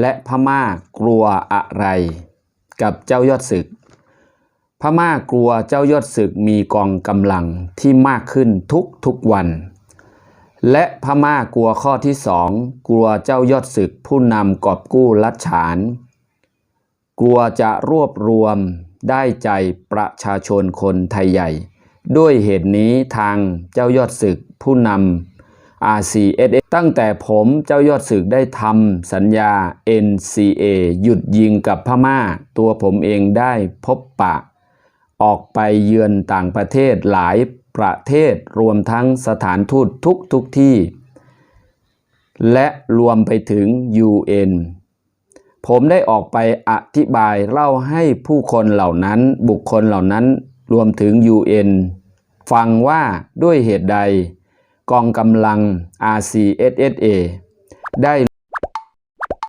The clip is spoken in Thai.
และพม่ากลัวอะไร กับเจ้ายอดศึก พม่ากลัวเจ้ายอดศึกมีกองกำลังที่มากขึ้นทุกทุกวัน และพม่ากลัวข้อที่สองกลัวเจ้ายอดศึกผู้นำกอบกู้รัฐฉาน กลัวจะรวบรวมได้ใจประชาชนคนไทยใหญ่ ด้วยเหตุนี้ทางเจ้ายอดศึกผู้นำ RCSS ตั้งแต่ผมเจ้ายอดศึกได้ทำสัญญา NCA หยุดยิงกับพม่า ตัวผมเองได้พบปะ ออกไปเยือนต่างประเทศหลายประเทศรวมทั้งสถานทูตทุกทุกที่ และรวมไปถึง UN ผมได้ออกไปอธิบายเล่าให้ผู้คนเหล่านั้นบุคคลเหล่านั้นรวมถึง UN ฟังว่าด้วยเหตุใด กองกำลัง RCSSA ได้